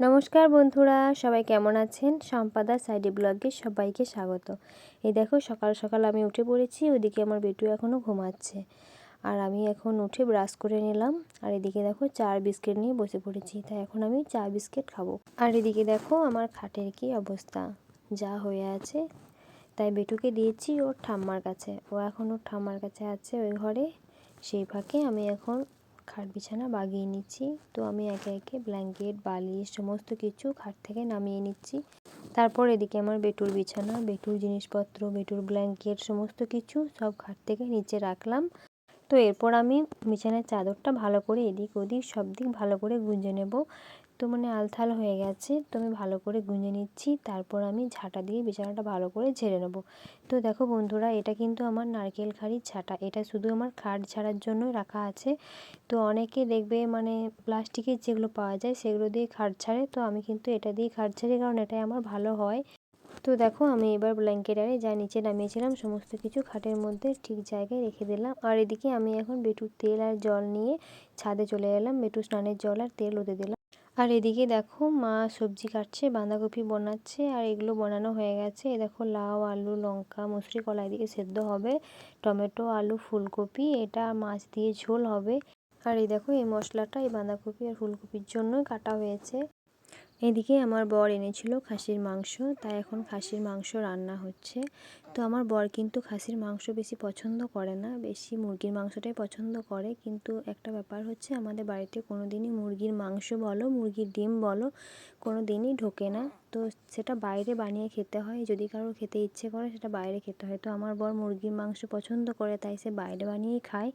নমস্কার বন্ধুরা, সবাই কেমন আছেন? সম্পাদা সাইডি ব্লগে সবাইকে স্বাগত। এই দেখো, সকাল সকাল আমি উঠে পড়েছি ওদিকে আমার বেটু এখনও ঘুমাচ্ছে। আর আমি এখন উঠে ব্রাশ করে নিলাম, আর এদিকে দেখো চার বিস্কিট নিয়ে বসে পড়েছি, তাই এখন আমি চা বিস্কিট খাব। আর এদিকে দেখো আমার খাটের কি অবস্থা, যা হয়ে আছে। তাই বেটুকে দিয়েছি ওর ঠাম্মার কাছে, ও এখন ওর ঠাম্মার কাছে আছে ওই ঘরে, সেই ফাঁকে আমি এখন খাট বিছানা বাগিয়ে নিচ্ছি। তো আমি একে একে ব্ল্যাঙ্কেট, বালিশ, সমস্ত কিছু খাট থেকে নামিয়ে নিচ্ছি। তারপর এদিকে আমার বেটুর বিছানা, বেটুর জিনিসপত্র, বেটুর ব্ল্যাঙ্কেট, সমস্ত কিছু সব খাট থেকে নিচে রাখলাম। তো এরপর আমি বিছানার চাদরটা ভালো করে এদিক ওদিক সব দিক ভালো করে গুঁজে নেব। তো মানে আলথাল হয়ে গেছে, তো আমি ভালো করে গুঁজে নিচ্ছি, তারপর আমি ঝাঁটা দিয়ে বিছানাটা ভালো করে ঝেড়ে নেব। তো দেখো বন্ধুরা, এটা কিন্তু আমার নারকেল খাড়ির ঝাঁটা, এটা শুধু আমার খাট ঝাড়ার জন্যই রাখা আছে। তো অনেকে দেখবে মানে প্লাস্টিকের যেগুলো পাওয়া যায় সেগুলো দিয়ে খাট ছাড়ে তো আমি কিন্তু এটা দিয়ে খাট ছাড়ি কারণ এটাই আমার ভালো হয়। তো দেখো আমি এবার ব্ল্যাঙ্কেট আরে যা নিচে নামিয়েছিলাম, সমস্ত কিছু খাটের মধ্যে ঠিক জায়গায় রেখে দিলাম। আর এদিকে আমি এখন বেটুর তেল আর জল নিয়ে ছাদে চলে এলাম বেটু স্নানের জল আর তেল ওতে দিলাম। আর এদিকে দেখো মা সবজি কাটছে, বাঁধাকপি বানাচ্ছে, আর এগুলো বানানো হয়ে গেছে। এ দেখো লাউ, আলু, লঙ্কা, মুসুরি কলা এদিকে সেদ্ধ হবে। টমেটো, আলু, ফুলকপি, এটা মাছ দিয়ে ঝোল হবে। আর এই দেখো এই মশলাটা এই বাঁধাকপি আর ফুলকপির জন্যই কাটা হয়েছে। এদিকে আমার বর এনেছিল খাসির মাংস, তাই এখন খাসির মাংস রান্না হচ্ছে। তো আমার বর কিন্তু খাসির মাংস বেশি পছন্দ করে না, বেশি মুরগির মাংসটাই পছন্দ করে। কিন্তু একটা ব্যাপার হচ্ছে, আমাদের বাড়িতে কোনো দিনই মুরগির মাংস বলো, মুরগির ডিম বলো কোনো দিনই ঢোকে না। তো সেটা বাইরে বানিয়ে খেতে হয়, যদি কারোর খেতে ইচ্ছে করে সেটা বাইরে খেতে হয়। তো আমার বর মুরগির মাংস পছন্দ করে, তাই সে বাইরে বানিয়েই খায়।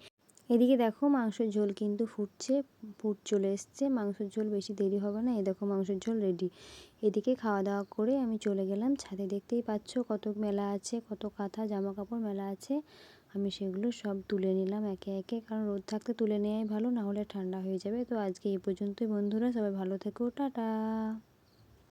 এদিকে দেখো মাংসের ঝোল কিন্তু ফুটছে ফুট চলে এসছে। মাংসের ঝোল বেশি দেরি হবে না। এই দেখো মাংসের ঝোল রেডি এদিকে খাওয়া দাওয়া করে আমি চলে গেলাম। ছাদে দেখতেই পাচ্ছ কত মেলা আছে, কত কাঁথা জামা কাপড় মেলা আছে। আমি সেগুলো সব তুলে নিলাম একে একে। কারণ রোদ থাকতে তুলে নেওয়াই ভালো, না হলে ঠান্ডা হয়ে যাবে। তো আজকে এই পর্যন্তই বন্ধুরা, সবাই ভালো থেকো। টাটা।